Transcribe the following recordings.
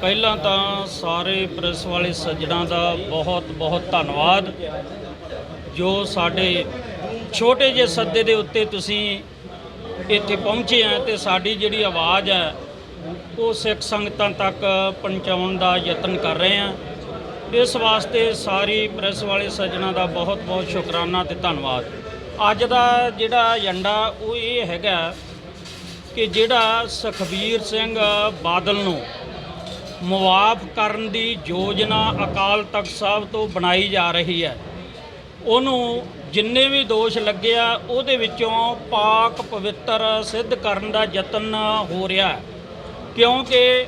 ਪਹਿਲਾਂ ਤਾਂ ਸਾਰੇ ਪ੍ਰੈਸ ਵਾਲੇ ਸੱਜਣਾ ਦਾ ਬਹੁਤ ਬਹੁਤ ਧੰਨਵਾਦ। ਜੋ ਸਾਡੇ ਛੋਟੇ ਜਿਹੇ ਸੱਦੇ ਦੇ ਉੱਤੇ ਤੁਸੀਂ ਇੱਥੇ ਪਹੁੰਚੇ ਆ ਤੇ ਸਾਡੀ ਜਿਹੜੀ ਆਵਾਜ਼ ਹੈ, ਉਹ ਸਿੱਖ ਸੰਗਤਾਂ ਤੱਕ ਪਹੁੰਚਾਉਣ ਦਾ ਯਤਨ ਕਰ ਰਹੇ ਆ। ਇਸ ਵਾਸਤੇ ਸਾਰੀ ਪ੍ਰੈਸ ਵਾਲੇ ਸੱਜਣਾ ਦਾ ਬਹੁਤ ਬਹੁਤ ਸ਼ੁਕਰਾਨਾ ਤੇ ਧੰਨਵਾਦ। ਅੱਜ ਦਾ ਜਿਹੜਾ ਏਜੰਡਾ, ਉਹ ਇਹ ਹੈਗਾ ਕਿ ਜਿਹੜਾ ਸੁਖਬੀਰ ਸਿੰਘ ਬਾਦਲ ਨੂੰ ਮੁਆਫ ਕਰਨ ਦੀ ਯੋਜਨਾ ਅਕਾਲ ਤਖਤ ਸਾਹਿਬ ਤੋਂ ਬਣਾਈ ਜਾ ਰਹੀ ਹੈ। ਉਹਨੂੰ ਜਿੰਨੇ ਵੀ ਦੋਸ਼ ਲੱਗਿਆ ਉਹਦੇ ਵਿੱਚੋਂ ਪਾਕ ਪਵਿੱਤਰ ਸਿੱਧ ਕਰਨ ਦਾ ਯਤਨ ਹੋ ਰਿਹਾ ਕਿਉਂਕਿ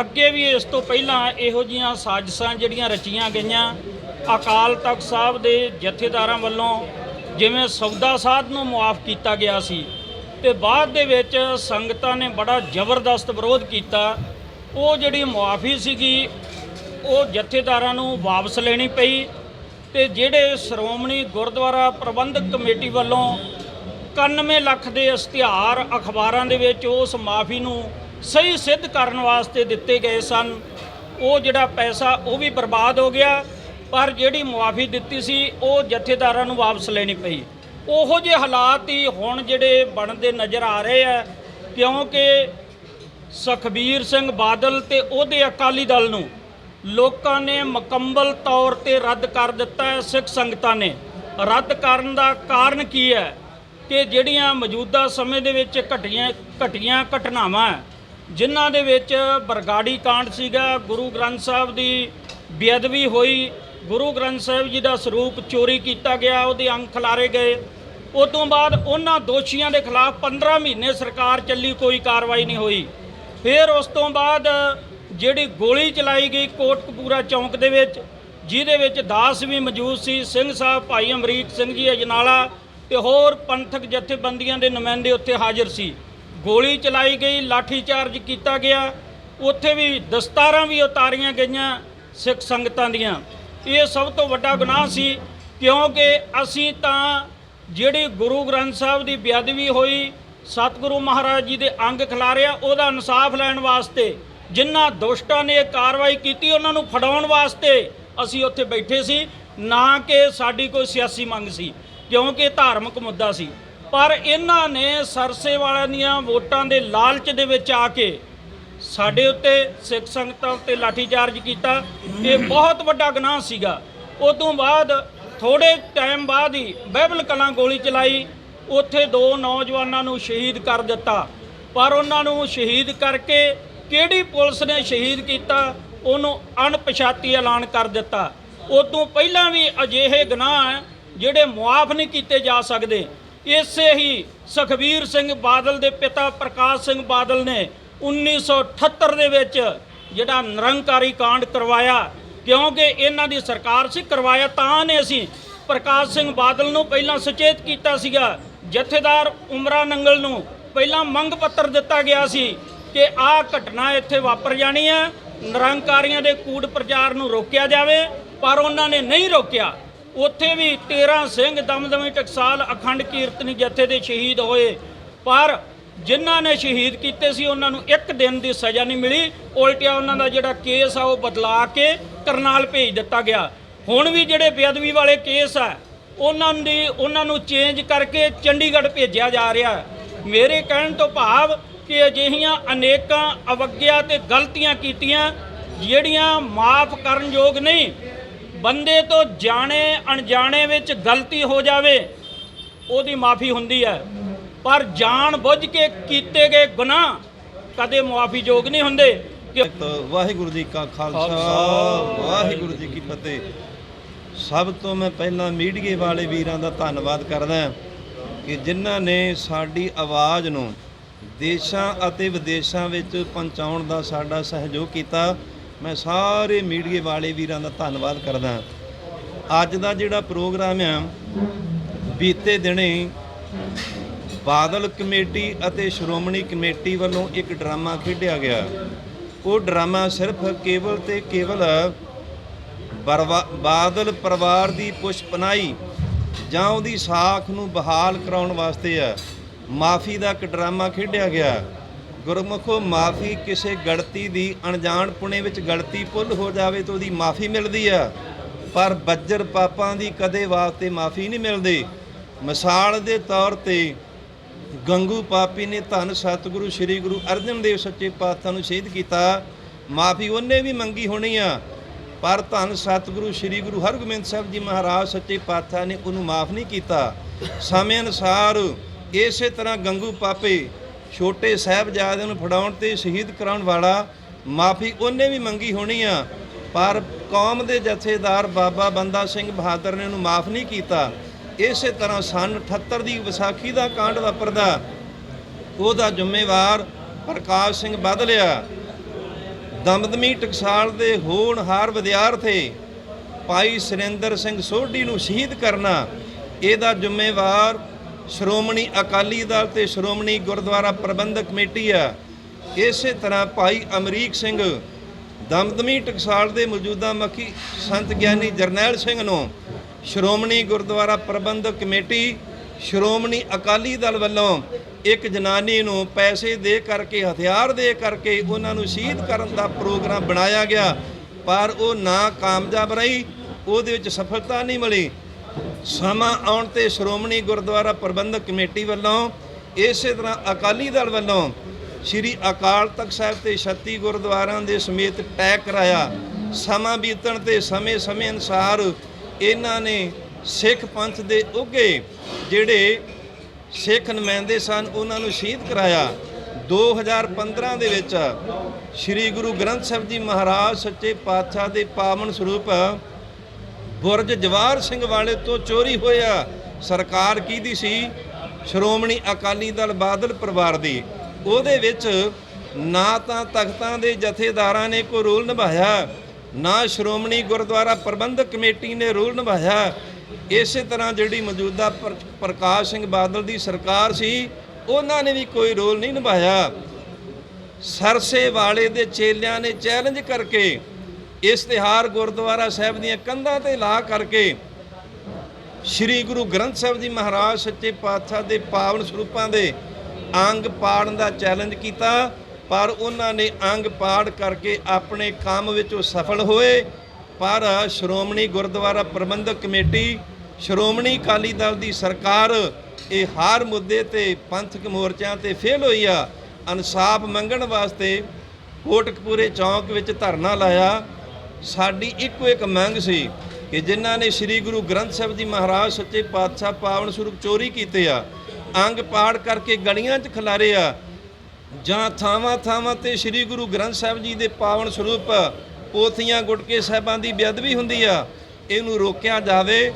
ਅੱਗੇ ਵੀ ਇਸ ਤੋਂ ਪਹਿਲਾਂ ਇਹੋ ਜੀਆਂ ਸਾਜ਼ਿਸ਼ਾਂ ਜਿਹੜੀਆਂ ਰਚੀਆਂ ਗਈਆਂ ਅਕਾਲ ਤਖਤ ਸਾਹਿਬ ਦੇ ਜਥੇਦਾਰਾਂ ਵੱਲੋਂ, ਜਿਵੇਂ ਸੌਦਾ ਸਾਧ ਨੂੰ ਮੁਆਫ ਕੀਤਾ ਗਿਆ ਸੀ ਤੇ ਬਾਅਦ ਦੇ ਵਿੱਚ ਸੰਗਤਾਂ ਨੇ ਬੜਾ ਜ਼ਬਰਦਸਤ ਵਿਰੋਧ ਕੀਤਾ। ਉਹ ਜਿਹੜੀ ਮੁਆਫੀ ਸੀਗੀ, ਉਹ ਜਥੇਦਾਰਾਂ ਨੂੰ ਵਾਪਸ ਲੈਣੀ ਪਈ ਤੇ ਜਿਹੜੇ ਸ਼੍ਰੋਮਣੀ ਗੁਰਦੁਆਰਾ ਪ੍ਰਬੰਧਕ ਕਮੇਟੀ ਵੱਲੋਂ 91 ਲੱਖ ਦੇ ਇਸ਼ਤਿਹਾਰ ਅਖਬਾਰਾਂ ਦੇ ਵਿੱਚ ਉਸ ਮਾਫੀ ਨੂੰ ਸਹੀ ਸਿੱਧ ਕਰਨ ਵਾਸਤੇ ਦਿੱਤੇ ਗਏ ਸਨ, ਉਹ ਜਿਹੜਾ ਪੈਸਾ ਉਹ ਵੀ ਬਰਬਾਦ ਹੋ ਗਿਆ, ਪਰ ਜਿਹੜੀ ਮੁਆਫੀ ਦਿੱਤੀ ਸੀ, ਉਹ ਜਥੇਦਾਰਾਂ ਨੂੰ ਵਾਪਸ ਲੈਣੀ ਪਈ। ਉਹੋ ਜਿਹੇ ਹਾਲਾਤ ਹੀ ਹੁਣ ਜਿਹੜੇ ਬਣਦੇ ਨਜ਼ਰ ਆ ਰਹੇ ਆ ਕਿਉਂਕਿ ਸੁਖਬੀਰ ਸਿੰਘ ਬਾਦਲ ਤੇ ਉਹਦੇ ਅਕਾਲੀ ਦਲ ਨੂੰ ਲੋਕਾਂ ਨੇ ਮੁਕੰਮਲ ਤੌਰ ਤੇ ਰੱਦ ਕਰ ਦਿੱਤਾ ਹੈ ਸਿੱਖ ਸੰਗਤਾਂ ਨੇ। ਰੱਦ ਕਰਨ ਦਾ ਕਾਰਨ ਕੀ ਹੈ ਕਿ ਜਿਹੜੀਆਂ ਮੌਜੂਦਾ ਸਮੇਂ ਦੇ ਵਿੱਚ ਘਟੀਆਂ ਘਟੀਆਂ ਘਟਨਾਵਾਂ ਹੈ, ਜਿਨ੍ਹਾਂ ਦੇ ਵਿੱਚ ਬਰਗਾੜੀ ਕਾਂਡ ਸੀਗਾ ਗੁਰੂ ਗ੍ਰੰਥ ਸਾਹਿਬ ਦੀ ਬੇਅਦਬੀ ਹੋਈ ਗੁਰੂ ਗ੍ਰੰਥ ਸਾਹਿਬ ਜੀ ਦਾ ਸਰੂਪ ਚੋਰੀ ਕੀਤਾ ਗਿਆ, ਉਹਦੇ ਅੰਗ ਖਿਲਾਰੇ ਗਏ। ਉਸ ਤੋਂ ਬਾਅਦ ਉਹਨਾਂ ਦੋਸ਼ੀਆਂ ਦੇ ਖਿਲਾਫ 15 ਮਹੀਨੇ ਸਰਕਾਰ ਚੱਲੀ, ਕੋਈ ਕਾਰਵਾਈ ਨਹੀਂ ਹੋਈ। ਫਿਰ ਉਸ ਤੋਂ ਬਾਅਦ ਜਿਹੜੀ ਗੋਲੀ ਚਲਾਈ ਗਈ ਕੋਟਕਪੂਰਾ ਚੌਂਕ ਦੇ ਵਿੱਚ, ਜਿਹਦੇ ਵਿੱਚ ਦਾਸ ਵੀ ਮੌਜੂਦ ਸੀ, ਸਿੰਘ ਸਾਹਿਬ ਭਾਈ ਅਮਰੀਕ ਸਿੰਘ ਜੀ ਅਜਨਾਲਾ ਤੇ ਹੋਰ ਪੰਥਕ ਜਥੇਬੰਦੀਆਂ ਦੇ ਨੁਮਾਇੰਦੇ ਉੱਥੇ ਹਾਜ਼ਰ ਸੀ। ਗੋਲੀ ਚਲਾਈ ਗਈ, ਲਾਠੀ ਚਾਰਜ ਕੀਤਾ ਗਿਆ। ਉੱਥੇ ਵੀ ਦਸਤਾਰਾਂ ਵੀ ਉਤਾਰੀਆਂ ਗਈਆਂ ਸਿੱਖ ਸੰਗਤਾਂ ਦੀਆਂ। ਇਹ ਸਭ ਤੋਂ ਵੱਡਾ ਗੁਨਾਹ ਸੀ, ਕਿਉਂਕਿ ਅਸੀਂ ਤਾਂ ਜਿਹੜੀ ਗੁਰੂ ਗ੍ਰੰਥ ਸਾਹਿਬ ਦੀ ਬੇਅਦਬੀ ਹੋਈ, ਸਤਿਗੁਰੂ ਮਹਾਰਾਜ ਜੀ ਦੇ ਅੰਗ ਖਿਲਾਰਿਆ, ਉਹਦਾ ਇਨਸਾਫ ਲੈਣ ਵਾਸਤੇ ਜਿਨ੍ਹਾਂ ਦੁਸ਼ਟਾਂ ਨੇ ਇਹ ਕਾਰਵਾਈ ਕੀਤੀ ਉਹਨਾਂ ਨੂੰ ਫੜਾਉਣ ਵਾਸਤੇ ਅਸੀਂ ਉੱਥੇ ਬੈਠੇ ਸੀ, ਨਾ ਕਿ ਸਾਡੀ ਕੋਈ ਸਿਆਸੀ ਮੰਗ ਸੀ, ਕਿਉਂਕਿ ਇਹ ਧਾਰਮਿਕ ਮੁੱਦਾ ਸੀ। ਪਰ ਇਹਨਾਂ ਨੇ ਸਰਸੇ ਵਾਲਿਆਂ ਦੀਆਂ ਵੋਟਾਂ ਦੇ ਲਾਲਚ ਦੇ ਵਿੱਚ ਆ ਕੇ ਸਾਡੇ ਉੱਤੇ ਸਿੱਖ ਸੰਗਤਾਂ ਉੱਤੇ ਲਾਠੀਚਾਰਜ ਕੀਤਾ। ਇਹ ਬਹੁਤ ਵੱਡਾ ਗੁਨਾਹ ਸੀਗਾ। ਉਸ ਤੋਂ ਬਾਅਦ ਥੋੜੇ ਟਾਈਮ ਬਾਅਦ ਹੀ ਬਹਿਬਲ ਕਲਾਂ ਗੋਲੀ ਚਲਾਈ। ਉੱਥੇ ਦੋ ਨੌਜਵਾਨਾਂ ਨੂੰ ਸ਼ਹੀਦ ਕਰ ਦਿੱਤਾ। ਪਰ ਉਹਨਾਂ ਨੂੰ ਸ਼ਹੀਦ ਕਰਕੇ ਕਿਹੜੀ ਪੁਲਿਸ ਨੇ ਸ਼ਹੀਦ ਕੀਤਾ, ਉਹਨੂੰ ਅਣਪਛਾਤੀ ਐਲਾਨ ਕਰ ਦਿੱਤਾ। ਉਸ ਤੋਂ ਪਹਿਲਾਂ ਵੀ ਅਜਿਹੇ ਗੁਨਾਹ ਹੈ, ਜਿਹੜੇ ਮੁਆਫ ਨਹੀਂ ਕੀਤੇ ਜਾ ਸਕਦੇ। ਇਸੇ ਹੀ ਸੁਖਬੀਰ ਸਿੰਘ ਬਾਦਲ ਦੇ ਪਿਤਾ ਪ੍ਰਕਾਸ਼ ਸਿੰਘ ਬਾਦਲ ਨੇ 1978 ਦੇ ਵਿੱਚ ਜਿਹੜਾ ਨਿਰੰਕਾਰੀ ਕਾਂਡ ਕਰਵਾਇਆ, ਕਿਉਂਕਿ ਇਹਨਾਂ ਦੀ ਸਰਕਾਰ ਸੀ, ਕਰਵਾਇਆ ਤਾਂ ਨੇ ਅਸੀਂ। ਪ੍ਰਕਾਸ਼ ਸਿੰਘ ਬਾਦਲ ਨੂੰ ਪਹਿਲਾਂ ਸੁਚੇਤ ਕੀਤਾ ਸੀਗਾ। ਜਥੇਦਾਰ ਉਮਰਾ ਨੰਗਲ ਨੂੰ ਪਹਿਲਾਂ ਮੰਗ ਪੱਤਰ ਦਿੱਤਾ ਗਿਆ ਸੀ ਕਿ ਆਹ ਘਟਨਾ ਇੱਥੇ ਵਾਪਰ ਜਾਣੀ ਹੈ। ਨਿਰੰਕਾਰੀਆਂ ਦੇ ਕੂੜ ਪ੍ਰਚਾਰ ਨੂੰ ਰੋਕਿਆ ਜਾਵੇ, ਪਰ ਉਹਨਾਂ ਨੇ ਨਹੀਂ ਰੋਕਿਆ। ਉੱਥੇ ਵੀ 13 ਸਿੰਘ ਦਮਦਮੀ ਟਕਸਾਲ ਅਖੰਡ ਕੀਰਤਨੀ ਜਥੇ ਦੇ ਸ਼ਹੀਦ ਹੋਏ। ਪਰ ਜਿਨ੍ਹਾਂ ਨੇ ਸ਼ਹੀਦ ਕੀਤੇ ਸੀ, ਉਹਨਾਂ ਨੂੰ ਇੱਕ ਦਿਨ ਦੀ ਸਜ਼ਾ ਨਹੀਂ ਮਿਲੀ। ਉਲਟਿਆ ਉਹਨਾਂ ਦਾ ਜਿਹੜਾ ਕੇਸ ਆ, ਉਹ ਬਦਲਾ ਕੇ ਕਰਨਾਲ ਭੇਜ ਦਿੱਤਾ ਗਿਆ। ਹੁਣ ਵੀ ਜਿਹੜੇ ਬੇਅਦਬੀ ਵਾਲੇ ਕੇਸ ਆ, ਉਹਨਾਂ ਦੀ, ਉਹਨਾਂ ਨੂੰ ਚੇਂਜ ਕਰਕੇ ਚੰਡੀਗੜ੍ਹ ਭੇਜਿਆ ਜਾ ਰਿਹਾ। ਮੇਰੇ ਕਹਿਣ ਤੋਂ ਭਾਵ ਕਿ ਅਜਿਹੀਆਂ ਅਨੇਕਾਂ ਅਵਗਿਆ ਤੇ ਗਲਤੀਆਂ ਕੀਤੀਆਂ, ਜਿਹੜੀਆਂ ਮਾਫ ਕਰਨ ਯੋਗ ਨਹੀਂ, ਬੰਦੇ ਤੋਂ ਜਾਣੇ ਅਣਜਾਣੇ ਵਿੱਚ ਗਲਤੀ ਹੋ ਜਾਵੇ, ਉਹਦੀ ਮਾਫੀ ਹੁੰਦੀ ਹੈ। ਪਰ ਜਾਣ ਬੁੱਝ ਕੇ ਕੀਤੇ ਗਏ ਗੁਨਾਹ ਕਦੇ ਮਾਫੀ ਯੋਗ ਨਹੀਂ ਹੁੰਦੇ। ਵਾਹਿਗੁਰੂ ਜੀ ਕਾ ਖਾਲਸਾ ਖਾਲਸਾ, ਵਾਹਿਗੁਰੂ ਜੀ ਕੀ ਫਤਿਹ। ਸਭ ਤੋਂ ਮੈਂ ਪਹਿਲਾਂ ਮੀਡੀਏ ਵਾਲੇ ਵੀਰਾਂ ਦਾ ਧੰਨਵਾਦ ਕਰਦਾ ਕਿ ਜਿਨ੍ਹਾਂ ਨੇ ਸਾਡੀ ਆਵਾਜ਼ ਨੂੰ ਦੇਸ਼ਾਂ ਅਤੇ ਵਿਦੇਸ਼ਾਂ ਵਿੱਚ ਪਹੁੰਚਾਉਣ ਦਾ ਸਾਡਾ ਸਹਿਯੋਗ ਕੀਤਾ। ਮੈਂ ਸਾਰੇ ਮੀਡੀਏ ਵਾਲੇ ਵੀਰਾਂ ਦਾ ਧੰਨਵਾਦ ਕਰਦਾ ਅੱਜ ਦਾ ਜਿਹੜਾ ਪ੍ਰੋਗਰਾਮ ਆ ਬੀਤੇ ਦਿਨੇ ਬਾਦਲ ਕਮੇਟੀ ਅਤੇ ਸ਼੍ਰੋਮਣੀ ਕਮੇਟੀ ਵੱਲੋਂ ਇੱਕ ਡਰਾਮਾ ਖੇਡਿਆ ਗਿਆ। ਉਹ ਡਰਾਮਾ ਸਿਰਫ ਕੇਵਲ ਤੇ ਕੇਵਲ ਬਰਵਾ- ਬਾਦਲ ਪਰਿਵਾਰ ਦੀ ਪੁਸ਼ਪਨਾਈ ਜਾਂ ਉਹਦੀ ਸਾਖ ਨੂੰ ਬਹਾਲ ਕਰਾਉਣ ਵਾਸਤੇ ਆ ਮਾਫੀ ਦਾ ਇੱਕ ਡਰਾਮਾ ਖੇਡਿਆ ਗਿਆ। ਗੁਰਮੁਖੋ, ਮਾਫੀ ਕਿਸੇ ਗਲਤੀ ਦੀ ਅਣਜਾਣ ਪੁਣੇ ਵਿੱਚ ਗਲਤੀ ਭੁੱਲ ਹੋ ਜਾਵੇ ਤਾਂ ਉਹਦੀ ਮਾਫੀ ਮਿਲਦੀ ਆ ਪਰ ਬੱਜਰ ਪਾਪਾਂ ਦੀ ਕਦੇ ਵਾਸਤੇ ਮਾਫੀ ਨਹੀਂ ਮਿਲਦੀ। ਮਿਸਾਲ ਦੇ ਤੌਰ ਤੇ ਗੰਗੂ ਪਾਪੀ ਨੇ ਧੰਨ ਸਤਿਗੁਰੂ, ਸ੍ਰੀ ਗੁਰੂ ਅਰਜਨ ਦੇਵ ਸੱਚੇ ਪਾਤਸ਼ਾਹ ਨੂੰ ਸ਼ਹੀਦ ਕੀਤਾ। ਮਾਫੀ ਉਹਨੇ ਵੀ ਮੰਗੀ ਹੋਣੀ ਆ, ਪਰ ਧੰਨ ਸਤਿਗੁਰੂ, ਸ੍ਰੀ ਗੁਰੂ ਹਰਗੋਬਿੰਦ ਸਾਹਿਬ ਜੀ ਮਹਾਰਾਜ ਸੱਚੇ ਪਾਤਸ਼ਾਹ ਨੇ ਉਹਨੂੰ ਮਾਫ ਨਹੀਂ ਕੀਤਾ। ਸਮੇਂ ਅਨੁਸਾਰ ਇਸੇ ਤਰ੍ਹਾਂ ਗੰਗੂ ਪਾਪੇ ਛੋਟੇ ਸਾਹਿਬਜ਼ਾਦਿਆਂ ਨੂੰ ਫੜਾਉਣ ਤੇ ਸ਼ਹੀਦ ਕਰਾਉਣ ਵਾਲਾ ਮਾਫੀ ਉਹਨੇ ਵੀ ਮੰਗੀ ਹੋਣੀ ਆ, ਪਰ ਕੌਮ ਦੇ ਜਥੇਦਾਰ ਬਾਬਾ ਬੰਦਾ ਸਿੰਘ ਬਹਾਦਰ ਨੇ ਉਹਨੂੰ ਮਾਫ ਨਹੀਂ ਕੀਤਾ। ਇਸੇ ਤਰ੍ਹਾਂ ਸਨ 78 ਦੀ ਵਿਸਾਖੀ ਦਾ ਕਾਂਡ ਵਾਪਰਦਾ, ਉਹਦਾ ਜ਼ਿੰਮੇਵਾਰ ਪ੍ਰਕਾਸ਼ ਸਿੰਘ ਬਦਲਿਆ ਦਮਦਮੀ ਟਕਸਾਲ ਦੇ ਹੋਣਹਾਰ ਵਿਦਿਆਰਥੀ ਭਾਈ ਸੁਰਿੰਦਰ ਸਿੰਘ ਸੋਢੀ ਨੂੰ ਸ਼ਹੀਦ ਕਰਨਾ, ਇਹਦਾ ਜ਼ਿੰਮੇਵਾਰ ਸ਼੍ਰੋਮਣੀ ਅਕਾਲੀ ਦਲ ਤੇ ਸ਼੍ਰੋਮਣੀ ਗੁਰਦੁਆਰਾ ਪ੍ਰਬੰਧਕ ਕਮੇਟੀ ਆ। ਇਸੇ ਤਰ੍ਹਾਂ ਭਾਈ ਅਮਰੀਕ ਸਿੰਘ ਦਮਦਮੀ ਟਕਸਾਲ ਦੇ ਮੌਜੂਦਾ ਮੁਖੀ ਸੰਤ ਗਿਆਨੀ ਜਰਨੈਲ ਸਿੰਘ ਨੂੰ ਸ਼੍ਰੋਮਣੀ ਗੁਰਦੁਆਰਾ ਪ੍ਰਬੰਧਕ ਕਮੇਟੀ, ਸ਼੍ਰੋਮਣੀ ਅਕਾਲੀ ਦਲ ਵੱਲੋਂ ਇੱਕ ਜਨਾਨੀ ਨੂੰ ਪੈਸੇ ਦੇ ਕਰਕੇ, ਹਥਿਆਰ ਦੇ ਕਰਕੇ ਉਹਨਾਂ ਨੂੰ ਸ਼ਹੀਦ ਕਰਨ ਦਾ ਪ੍ਰੋਗਰਾਮ ਬਣਾਇਆ ਗਿਆ, ਪਰ ਉਹ ਨਾ ਕਾਮਯਾਬ ਰਹੀ, ਉਹਦੇ ਵਿੱਚ ਸਫਲਤਾ ਨਹੀਂ ਮਿਲੀ। ਸਮਾਂ ਆਉਣ ਤੇ ਸ਼੍ਰੋਮਣੀ ਗੁਰਦੁਆਰਾ ਪ੍ਰਬੰਧਕ ਕਮੇਟੀ ਵੱਲੋਂ ਇਸੇ ਤਰ੍ਹਾਂ ਅਕਾਲੀ ਦਲ ਵੱਲੋਂ ਸ੍ਰੀ ਅਕਾਲ ਤਖਤ ਸਾਹਿਬ ਤੇ 36 ਗੁਰਦੁਆਰਿਆਂ ਦੇ ਸਮੇਤ ਟੈਗ ਕਰਾਇਆ। ਸਮਾਂ ਬੀਤਣ ਤੇ ਸਮੇਂ-ਸਮੇਂ ਅਨੁਸਾਰ ਇਹਨਾਂ ਨੇ ਸਿੱਖ ਪੰਥ ਦੇ ਉੱਗੇ ਜਿਹੜੇ ਸਿੱਖ ਨੁਮਾਇੰਦੇ ਸਨ, ਉਹਨਾਂ ਨੂੰ ਸ਼ਹੀਦ ਕਰਾਇਆ। 2015 ਦੇ ਵਿੱਚ ਸ੍ਰੀ ਗੁਰੂ ਗ੍ਰੰਥ ਸਾਹਿਬ ਜੀ ਮਹਾਰਾਜ ਸੱਚੇ ਪਾਤਸ਼ਾਹ ਦੇ ਪਾਵਨ ਸਰੂਪ ਬੁਰਜ ਜਵਾਰ ਸਿੰਘ ਵਾਲੇ ਤੋਂ ਚੋਰੀ ਹੋਇਆ। ਸਰਕਾਰ ਕਿਹਦੀ ਸੀ? ਸ਼੍ਰੋਮਣੀ ਅਕਾਲੀ ਦਲ ਬਾਦਲ ਪਰਿਵਾਰ ਦੀ। ਉਹਦੇ ਵਿੱਚ ਨਾ ਤਾਂ ਤਖਤਾਂ ਦੇ ਜਥੇਦਾਰਾਂ ਨੇ ਕੋਈ ਰੋਲ ਨਿਭਾਇਆ ਨਾ ਸ਼੍ਰੋਮਣੀ ਗੁਰਦੁਆਰਾ ਪ੍ਰਬੰਧਕ ਕਮੇਟੀ ਨੇ ਰੋਲ ਨਿਭਾਇਆ। ਇਸੇ ਤਰ੍ਹਾਂ ਜਿਹੜੀ ਮੌਜੂਦਾ ਪ੍ਰ- ਪ੍ਰਕਾਸ਼ ਸਿੰਘ ਬਾਦਲ ਦੀ ਸਰਕਾਰ ਸੀ, ਉਹਨਾਂ ਨੇ ਵੀ ਕੋਈ ਰੋਲ ਨਹੀਂ ਨਿਭਾਇਆ। ਸਰਸੇ ਵਾਲੇ ਦੇ ਚੇਲਿਆਂ ਨੇ ਚੈਲੰਜ ਕਰਕੇ ਇਸ਼ਤਿਹਾਰ ਗੁਰਦੁਆਰਾ ਸਾਹਿਬ ਦੀਆਂ ਕੰਧਾਂ ਤੇ ਲਾ ਕਰਕੇ ਸ੍ਰੀ ਗੁਰੂ ਗ੍ਰੰਥ ਸਾਹਿਬ ਜੀ ਮਹਾਰਾਜ ਸੱਚੇ ਪਾਤਸ਼ਾਹ ਦੇ ਪਾਵਨ ਸਰੂਪਾਂ ਦੇ ਅੰਗ ਪਾੜਨ ਦਾ ਚੈਲੰਜ ਕੀਤਾ। ਪਰ ਉਹਨਾਂ ਨੇ ਅੰਗ ਪਾੜ ਕਰਕੇ ਆਪਣੇ ਕੰਮ ਵਿੱਚ ਉਹ ਸਫਲ ਹੋਏ। ਪਰ ਸ਼੍ਰੋਮਣੀ ਗੁਰਦੁਆਰਾ ਪ੍ਰਬੰਧਕ ਕਮੇਟੀ, ਸ਼੍ਰੋਮਣੀ ਅਕਾਲੀ ਦਲ ਦੀ ਸਰਕਾਰ ਇਹ ਹਰ ਮੁੱਦੇ ਤੇ ਪੰਥਕ ਮੋਰਚਿਆਂ ਤੇ ਫੇਲ ਹੋਈ ਆ। ਇਨਸਾਫ ਮੰਗਣ ਵਾਸਤੇ ਕੋਟਕਪੂਰੇ ਚੌਂਕ ਵਿੱਚ ਧਰਨਾ ਲਾਇਆ। ਸਾਡੀ ਇੱਕੋ ਇੱਕ ਮੰਗ ਸੀ ਕਿ ਜਿਨ੍ਹਾਂ ਨੇ ਸ੍ਰੀ ਗੁਰੂ ਗ੍ਰੰਥ ਸਾਹਿਬ ਜੀ ਮਹਾਰਾਜ ਸੱਚੇ ਪਾਤਸ਼ਾਹ ਪਾਵਨ ਸਰੂਪ ਚੋਰੀ ਕੀਤੇ ਆ, ਅੰਗ ਪਾੜ ਕਰਕੇ ਗਲੀਆਂ 'ਚ ਖਿਲਾਰੇ ਆ ਜਾਂ ਥਾਵਾਂ ਥਾਵਾਂ ਤੇ ਸ੍ਰੀ ਗੁਰੂ ਗ੍ਰੰਥ ਸਾਹਿਬ ਜੀ ਦੇ ਪਾਵਨ ਸਰੂਪ ਪੋਥੀਆਂ ਗੁਟਕੇ ਸਾਹਿਬਾਂ ਦੀ ਬੇਅਦਬੀ ਹੁੰਦੀ ਆ, ਇਹਨੂੰ ਰੋਕਿਆ ਜਾਵੇ,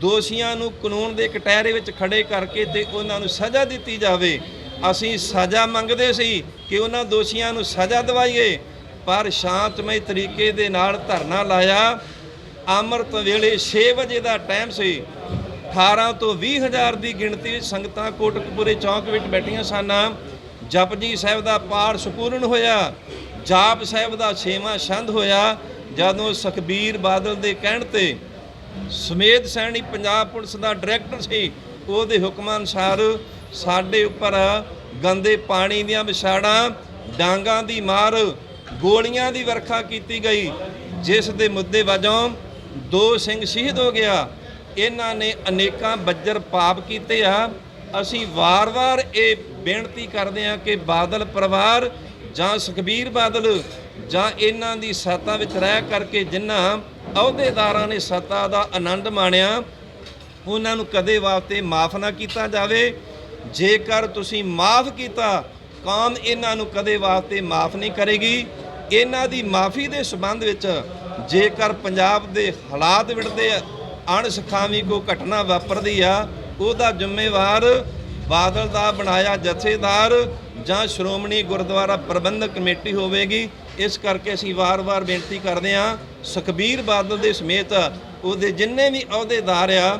ਦੋਸ਼ੀਆਂ ਨੂੰ ਕਾਨੂੰਨ ਦੇ ਕਟਹਿਰੇ ਵਿੱਚ ਖੜੇ ਕਰਕੇ ਤੇ ਉਹਨਾਂ ਨੂੰ ਸਜ਼ਾ ਦਿੱਤੀ ਜਾਵੇ। ਅਸੀਂ ਸਜ਼ਾ ਮੰਗਦੇ ਸੀ ਕਿ ਉਹਨਾਂ ਦੋਸ਼ੀਆਂ ਨੂੰ ਸਜ਼ਾ ਦਿਵਾਈਏ, ਪਰ ਸ਼ਾਂਤਮਈ ਤਰੀਕੇ ਦੇ ਨਾਲ ਧਰਨਾ ਲਾਇਆ। ਅੰਮ੍ਰਿਤ ਵੇਲੇ 6 ਵਜੇ ਦਾ ਟਾਈਮ ਸੀ। 18 ਤੋਂ 20 ਹਜ਼ਾਰ ਦੀ ਗਿਣਤੀ ਸੰਗਤਾਂ ਕੋਟਕਪੂਰੇ ਚੌਂਕ ਵਿੱਚ ਬੈਠੀਆਂ ਸਨ। ਜਪਜੀ ਸਾਹਿਬ ਦਾ ਪਾਠ ਸੰਪੂਰਨ ਹੋਇਆ, ਜਾਪ ਸਾਹਿਬ ਦਾ ਛੇਵਾਂ ਛੰਦ ਹੋਇਆ, ਜਦੋਂ ਸੁਖਬੀਰ ਬਾਦਲ ਦੇ ਕਹਿਣ ਤੇ ਸਮੇਤ ਸੈਣੀ ਪੰਜਾਬ ਪੁਲਿਸ ਦਾ ਡਾਇਰੈਕਟਰ ਸੀ, ਉਹਦੇ ਹੁਕਮਾਂ ਅਨੁਸਾਰ ਸਾਡੇ ਉੱਪਰ ਗੰਦੇ ਪਾਣੀ ਦੀਆਂ ਵਿਛਾੜਾਂ, ਡਾਂਗਾਂ ਦੀ ਮਾਰ, ਗੋਲੀਆਂ ਦੀ ਵਰਖਾ ਕੀਤੀ ਗਈ, ਜਿਸ ਦੇ ਮੁੱਦੇ ਵਜੋਂ ਦੋ ਸਿੰਘ ਸ਼ਹੀਦ ਹੋ ਗਿਆ। ਇਹਨਾਂ ਨੇ ਅਨੇਕਾਂ ਬੱਜਰ ਪਾਪ ਕੀਤੇ ਆ। ਅਸੀਂ ਵਾਰ-ਵਾਰ ਇਹ ਬੇਨਤੀ ਕਰਦੇ ਹਾਂ ਕਿ ਬਾਦਲ ਪਰਿਵਾਰ ਜਾਂ ਸੁਖਬੀਰ ਬਾਦਲ ਜਾਂ ਇਹਨਾਂ ਦੀ ਸੱਤਾ ਵਿੱਚ ਰਹਿ ਕਰਕੇ ਜਿਨ੍ਹਾਂ ਅਹੁਦੇਦਾਰਾਂ ਨੇ ਸੱਤਾ ਦਾ ਆਨੰਦ ਮਾਣਿਆ, ਉਹਨਾਂ ਨੂੰ ਕਦੇ ਵਾਸਤੇ ਮਾਫ ਨਾ ਕੀਤਾ ਜਾਵੇ। ਜੇਕਰ ਤੁਸੀਂ ਮਾਫ ਕੀਤਾ, ਕੌਮ ਇਹਨਾਂ ਨੂੰ ਕਦੇ ਵਾਸਤੇ ਮਾਫ ਨਹੀਂ ਕਰੇਗੀ। ਇਹਨਾਂ ਦੀ ਮਾਫੀ ਦੇ ਸਬੰਧ ਵਿੱਚ ਜੇਕਰ ਪੰਜਾਬ ਦੇ ਹਾਲਾਤ ਵਿੜਦੇ ਅਣਸਖਾਵੀ ਕੋ ਘਟਨਾ ਵਾਪਰਦੀ ਆ ਉਹਦਾ ਜ਼ਿੰਮੇਵਾਰ ਬਾਦਲ ਦਾ ਬਣਾਇਆ ਜਥੇਦਾਰ ਜਾਂ ਸ਼੍ਰੋਮਣੀ ਗੁਰਦੁਆਰਾ ਪ੍ਰਬੰਧਕ ਕਮੇਟੀ ਹੋਵੇਗੀ। ਇਸ ਕਰਕੇ ਅਸੀਂ ਵਾਰ-ਵਾਰ ਬੇਨਤੀ ਕਰਦੇ ਹਾਂ, ਸੁਖਬੀਰ ਬਾਦਲ ਦੇ ਸਮੇਤ ਉਹਦੇ ਜਿੰਨੇ ਵੀ ਅਹੁਦੇਦਾਰ ਆ,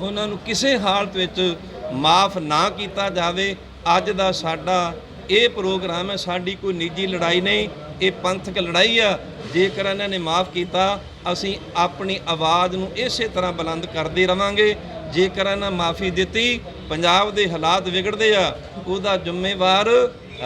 ਉਹਨਾਂ ਨੂੰ ਕਿਸੇ ਹਾਲਤ ਵਿੱਚ ਮਾਫ ਨਾ ਕੀਤਾ ਜਾਵੇ। ਅੱਜ ਦਾ ਸਾਡਾ ਇਹ ਪ੍ਰੋਗਰਾਮ ਹੈ, ਸਾਡੀ ਕੋਈ ਨਿੱਜੀ ਲੜਾਈ ਨਹੀਂ, ਇਹ ਪੰਥਕ ਲੜਾਈ ਆ। ਜੇਕਰ ਇਹਨਾਂ ਨੇ ਮਾਫ ਕੀਤਾ, ਅਸੀਂ ਆਪਣੀ ਆਵਾਜ਼ ਨੂੰ ਇਸੇ ਤਰ੍ਹਾਂ ਬੁਲੰਦ ਕਰਦੇ ਰਵਾਂਗੇ। ਜੇਕਰ ਇਹਨਾਂ ਮਾਫੀ ਦਿੱਤੀ ਪੰਜਾਬ ਦੇ ਹਾਲਾਤ ਵਿਗੜਦੇ ਆ ਉਹਦਾ ਜ਼ਿੰਮੇਵਾਰ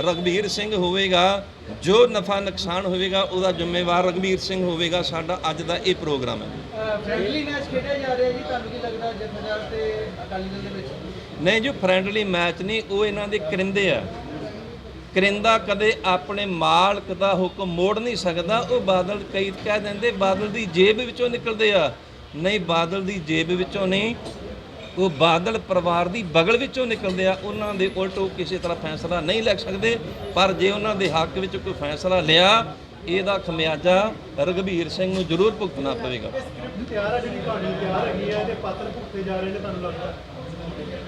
ਰਗਵੀਰ ਸਿੰਘ ਹੋਵੇਗਾ। ਜੋ ਨਫਾ ਨੁਕਸਾਨ ਹੋਵੇਗਾ ਉਹਦਾ ਜ਼ਿੰਮੇਵਾਰ ਰਗਵੀਰ ਸਿੰਘ ਹੋਵੇਗਾ। ਸਾਡਾ ਅੱਜ ਦਾ ਇਹ ਪ੍ਰੋਗਰਾਮ ਹੈ। ਫ੍ਰੈਂਡਲੀ ਮੈਚ ਖੇਡਿਆ ਜਾ ਰਿਹਾ ਜੀ ਤੁਹਾਨੂੰ ਕੀ ਲੱਗਦਾ ਜਥੇਦਾਰ ਤੇ ਅਕਾਲੀ ਦਲ ਦੇ ਵਿੱਚ? ਨਹੀਂ ਜੋ ਫਰੈਂਡਲੀ ਮੈਚ ਨਹੀਂ ਉਹ ਇਹਨਾਂ ਦੇ ਕਰਿੰਦੇ ਆ। ਕਰਿੰਦਾ ਕਦੇ ਆਪਣੇ ਮਾਲਕ ਦਾ ਹੁਕਮ ਮੋੜ ਨਹੀਂ ਸਕਦਾ ਉਹ ਬਾਦਲ ਕਈ ਕਹਿ ਦਿੰਦੇ ਬਾਦਲ ਦੀ ਜੇਬ ਵਿੱਚੋਂ ਨਿਕਲਦੇ ਆ। ਨਹੀਂ ਬਾਦਲ ਦੀ ਜੇਬ ਵਿੱਚੋਂ ਨਹੀਂ ਉਹ ਬਾਦਲ ਪਰਿਵਾਰ ਦੀ ਬਗਲ ਵਿੱਚੋਂ ਨਿਕਲਦੇ ਆ ਉਹਨਾਂ ਦੇ ਉਲਟ ਉਹ ਕਿਸੇ ਤਰ੍ਹਾਂ ਫੈਸਲਾ ਨਹੀਂ ਲੈ ਸਕਦੇ। ਪਰ ਜੇ ਉਹਨਾਂ ਦੇ ਹੱਕ ਵਿੱਚ ਕੋਈ ਫੈਸਲਾ ਲਿਆ ਇਹਦਾ ਖਮਿਆਜਾ ਰਗਵੀਰ ਸਿੰਘ ਨੂੰ ਜ਼ਰੂਰ ਭੁਗਤਣਾ ਪਵੇਗਾ। ਸਕ੍ਰਿਪਟ ਤਿਆਰ ਹੈ ਜਿਹੜੀ ਕਹਾਣੀ ਤਿਆਰ ਹੈਗੀ ਹੈ ਤੇ ਪਾਤਰ ਭੁਗਤੇ ਜਾ ਰਹੇ ਨੇ ਤੁਹਾਨੂੰ ਲੱਗਦਾ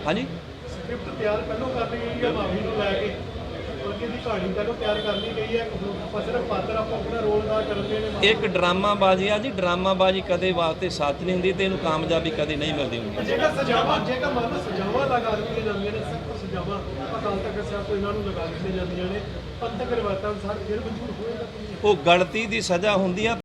ਹਾਂਜੀ? ਸਕ੍ਰਿਪਟ ਤਿਆਰ ਪਹਿਲਾਂ ਕਰ ਲਈ ਗਈ ਹੈ ਮਾਫੀ ਨੂੰ ਲੈ ਕੇ? ਬਲਕਿ ਦੀ ਕਹਾਣੀ ਪਹਿਲਾਂ ਤਿਆਰ ਕਰ ਲਈ ਗਈ ਹੈ ਆਪਾਂ ਸਿਰਫ ਪਾਤਰ ਆਪਾਂ ਆਪਣਾ ਰੋਲ ਅਦਾ ਕਰਦੇ ਨੇ। ਇੱਕ ਡਰਾਮਾਬਾਜ਼ੀ ਆ ਜੀ ਡਰਾਮਾਬਾਜ਼ੀ ਕਦੇ ਵਾਸਤੇ ਸੱਚ ਨਹੀਂ ਹੁੰਦੀ ਤੇ ਇਹਨੂੰ ਕਾਮਯਾਬੀ ਕਦੇ ਨਹੀਂ ਮਿਲਦੀ ਹੁੰਦੀ। ਜੇਕਰ ਸਜ਼ਾਵਾਂ ਜੇਕਰ ਮੰਨ ਲਓ ਸਜ਼ਾਵਾਂ ਲਗਾ ਦਿੱਤੀਆਂ ਜਾਂਦੀਆਂ ਨੇ ਸਖਤ ਸਜ਼ਾਵਾਂ ਅਕਾਲ ਤਖਤ ਸਾਹਿਬ ਤੋਂ ਇਹਨਾਂ ਨੂੰ ਲਗਾ ਦਿੱਤੀਆਂ ਜਾਂਦੀਆਂ ਨੇ। ਪੰਥਕ ਰਿਵਾਇਤਾਂ ਅਨੁਸਾਰ ਫਿਰ ਮਨਜ਼ੂਰ ਹੋਏਗਾ ਕਿ ਨਹੀਂ? ਉਹ ਗਲਤੀ ਦੀ ਸਜ਼ਾ ਹੁੰਦੀ ਆ